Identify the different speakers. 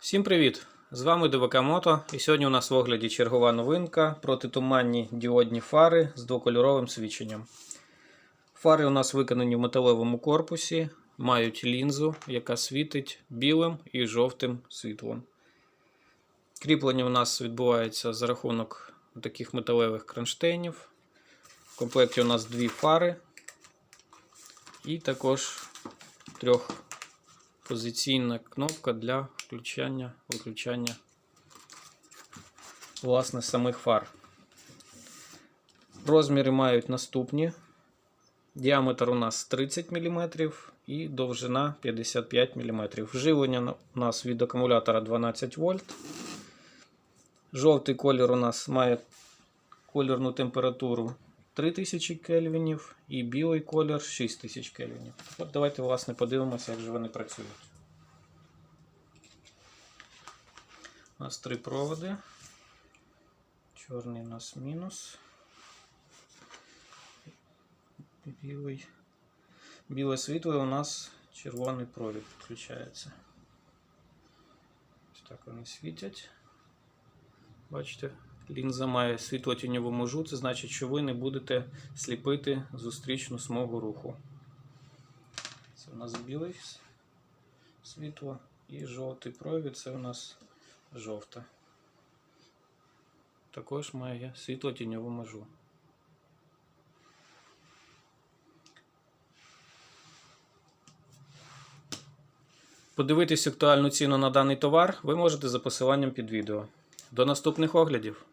Speaker 1: Всім привіт! З вами ДВК Мото і сьогодні у нас в огляді чергова новинка протитуманні діодні фари з двокольоровим свіченням. Фари у нас виконані в металевому корпусі, мають лінзу, яка світить білим і жовтим світлом. Кріплення у нас відбувається за рахунок таких металевих кронштейнів. В комплекті у нас дві фари і також трьох позиційна кнопка для включання виключання власне самих фар. Розміри мають наступні. Діаметр у нас 30 мм і довжина 55 мм. Вживлення у нас від акумулятора 12 вольт. Жовтий колір у нас має кольорну температуру 3000 кельвінів і білий колір 6000 кельвінів. От давайте власне подивимося, як же вони працюють. У нас три проводи. Чорний у нас мінус. Білий. Біле світло у нас червоний провід включається. Ось так вони світять. Бачите, лінза має світло-тіньову межу, це значить, що ви не будете сліпити зустрічну смугу руху. Це у нас білий світло і жовтий провід це у нас жовта. Також має світло-тіньову межу. Подивитись актуальну ціну на даний товар ви можете за посиланням під відео. До наступних оглядів!